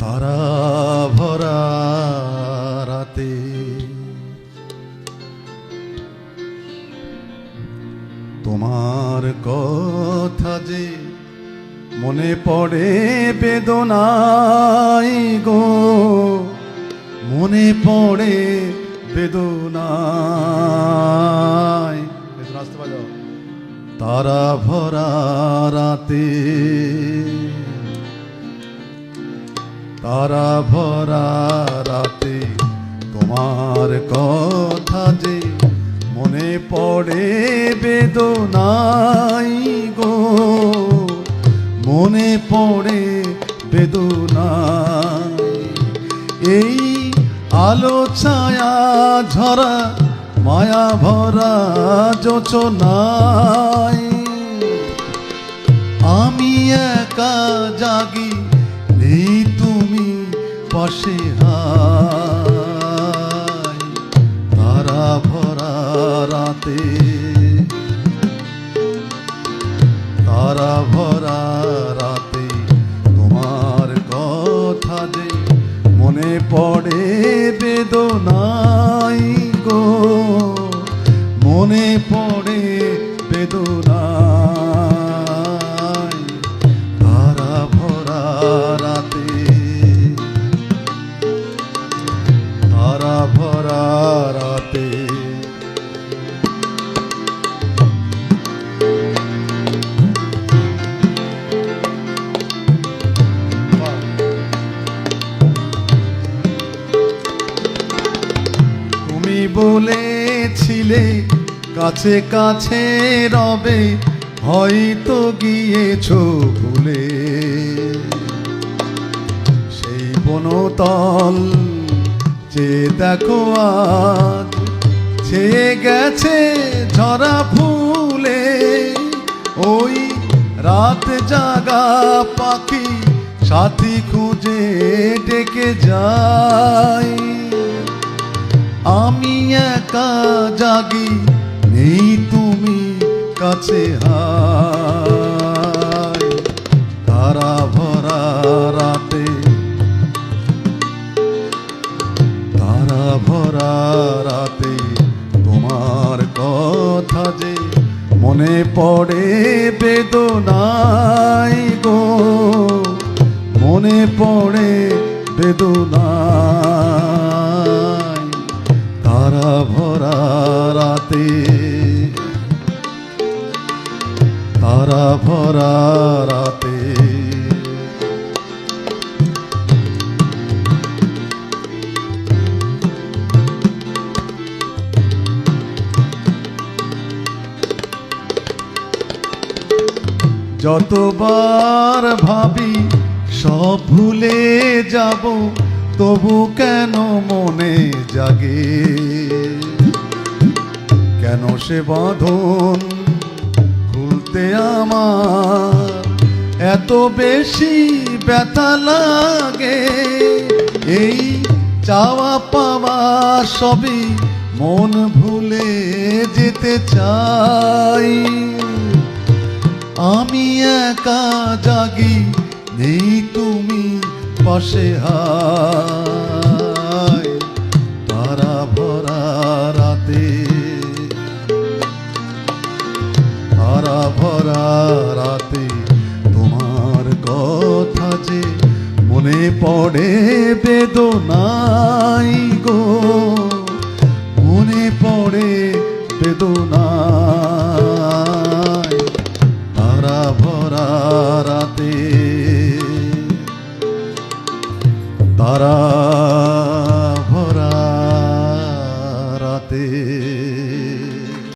তারা ভরা রাতে। তোমার কথা যে মনে পড়ে বেদনাই গো, মনে পড়ে বেদনা তারা ভরা রাতে। তারা ভরা রাতে তোমার কথা যে মনে পড়ে বেদনাই গো। মনে পড়ে বেদনাই। এই আলো ছায়া ঝরা, মায়া ভরা যোচনায়। আমি একা জাগি হাই তারা ভরা রাতে। তারা ভরা রাতে তোমার কথা যে মনে পড়ে বেদনাই গো। মনে পড়ে বেদনাই বলেছিলে, কাছে কাছে রবে, হয়তো গিয়েছো ভুলে। সেই বনতল যে দেখো আজ ছেয়ে গেছে ঝরা ফুলে, ওই রাত জাগা পাখি সাথী খুঁজে ডেকে যায়। আমি একা জাগি, নেই তুমি কাছে তারা ভরা রাতে, তারা ভরা রাতে তোমার কথা যে মনে পড়ে বেদনাই গো। মনে পড়ে বেদনাই তারা ভরা রাতে। যতবার ভাবি সব ভুলে যাব, তবু কেন মনে জাগে? কেন সে বাঁধন খুলতে আমার এত বেশি ব্যথা লাগে। এই চাওয়া পাওয়া সবই মন ভুলে যেতে চাই। আমি একা জাগি নেই তুমি পাশে হাই পড়ে বেদনাই গো মনে পড়ে বেদনা তারা ভরা রাতে। তারা